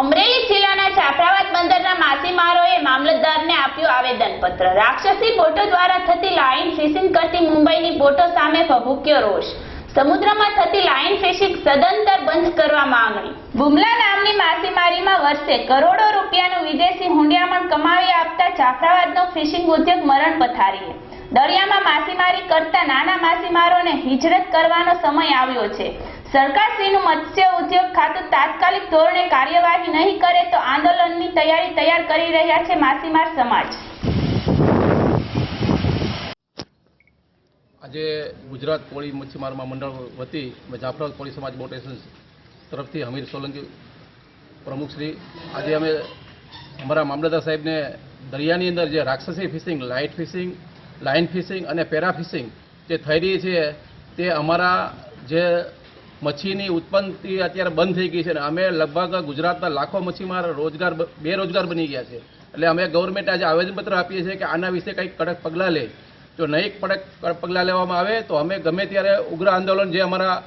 અમરેલી જિલ્લાના જાફરાબાદ બંદરના માછીમારોએ મામલતદારને આપ્યું આવેદનપત્ર. રાક્ષસી બોટો દ્વારા થતી લાઇન ફિશિંગ કરતી મુંબઈની બોટો સામે ભભૂક્યો રોષ. સમુદ્રમાં થતી લાઇન ફિશિંગ સદંતર બંધ કરવા માંગણી. બુમલા નામની માછીમારીમાં વર્ષે કરોડો રૂપિયાનું વિદેશી હુંડિયામણ કમાવી આપતા જાફરાબાદનો ફિશિંગ ઉદ્યોગ મરણ પથારીએ. દરિયામાં માછીમારી કરતા નાના માછીમારોને હિજરત કરવાનો સમય આવ્યો છે. સરકારશ્રીનું મત્સ્ય ઉદ્યોગ ખાતું તાત્કાલિક ધોરણે કાર્યવાહી નહીં કરે તો આંદોલનની તૈયારી તૈયાર કરી રહ્યા છે માછીમાર સમાજ. આજે ગુજરાત કોળી મચ્છીમાર મંડળ વતી જાફરાબાદ કોળી સમાજ મોટેશન તરફથી હમીર સોલંકી પ્રમુખશ્રી આજે અમે અમારા મામલતદાર સાહેબને દરિયાની અંદર જે રાક્ષસી fishing light fishing line fishing અને પેરા ફિશિંગ જે થઈ રહી છે, તે અમારા જે મચ્છીની ઉત્પન્નતિ અત્યારે બંધ થઈ ગઈ છે અને અમે લગભગ ગુજરાતના લાખો મચ્છીમાર રોજગાર બેરોજગાર બની ગયા છે. એટલે અમે ગવર્મેન્ટ આજે આવેદનપત્ર આપીએ છીએ કે આના વિશે કંઈક કડક પગલાં લે. જો નહીં કડક પગલાં લેવામાં આવે તો અમે ગમે ત્યારે ઉગ્ર આંદોલન જે અમારા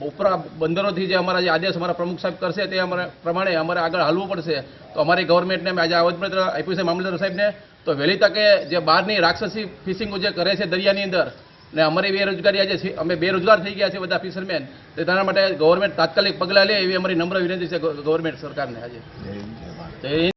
ઉપરા બંદરોથી જે અમારા જે આદેશ અમારા પ્રમુખ સાહેબ કરશે તે અમારા પ્રમાણે અમારે આગળ હાલવું પડશે. તો અમારી ગવર્મેન્ટને અમે આજે આવેદનપત્ર આપ્યું છે મામલતદાર સાહેબને. તો વહેલી તકે જે બહારની રાક્ષસી ફિશિંગ જે કરે છે દરિયાની અંદર ને અમારી બેરોજગારી આજે અમે બેરોજગાર થઈ ગયા છે બધા ફિશરમેન. તો તેના માટે ગવર્મેન્ટ તાત્કાલિક પગલાં લે એવી અમારી નમ્ર વિનંતી છે ગવર્મેન્ટ સરકારને આજે.